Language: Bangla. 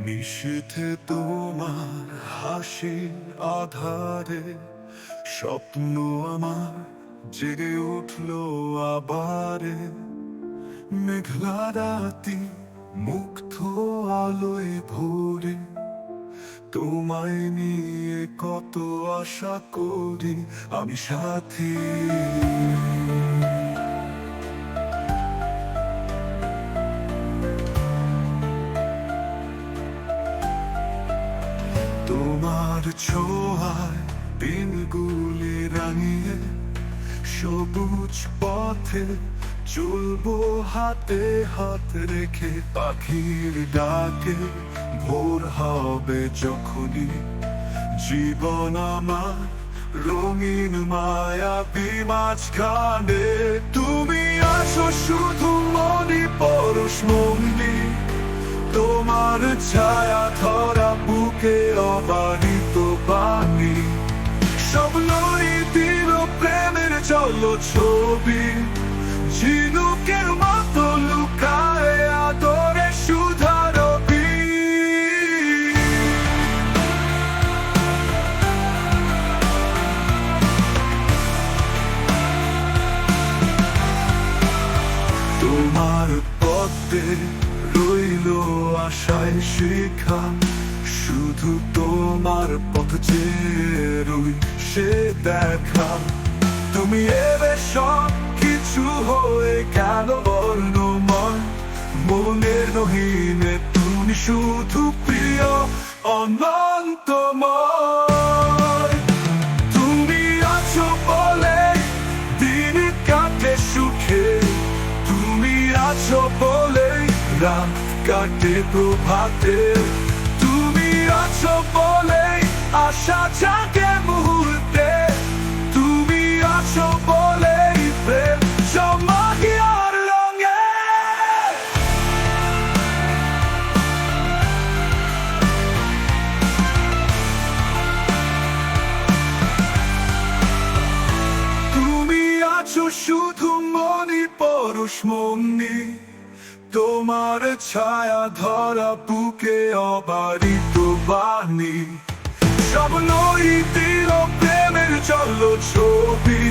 নিষেধে তোমার হাসির আধারে স্বপ্ন আমার জেগে উঠল আবারে। মেঘলা রাতি মুগ্ধ আলোয় ভোরে তোমায় নিয়ে কত আশা করি আমি সাথী। তোমার ছোঁয়ায় দিনগুলি রাঙিয়ে সবুজ পথে চলবো হাতে হাত রেখে পাখির ডাকে ভোর হবে যখনই। জীবন আমার রঙিন মায়া মাঝখানে। তুমি আসো শুধু মনি পরশ মন্দি তোমার ছায়া ধরা বুকে অবারিত বাণী। সব নই দিল প্রেমের চলো ছবি ঝিনুকের মতো লুকায় আদরে সুধারবি তোমার পথে রইল আশায় শিখা, শুধু তোমার পথ যে রই সে দেখা। তুমি এবে সব কিছু হয়ে কেন বর্ণময়? মনের নহিনে তুমি শুধু প্রিয় অনন্তময় রাত কাটে প্রভাতে। তুমি আছো বলে আশা জাগে মুহূর্তে। তুমি আছো বলে প্রেম রঙে। তুমি আছো শুধু মনি পরশ মনি তোমার ছায়া ধরা বুকে অবারিত বাণী। সব নই তীর প্রেমের চলো ছবি।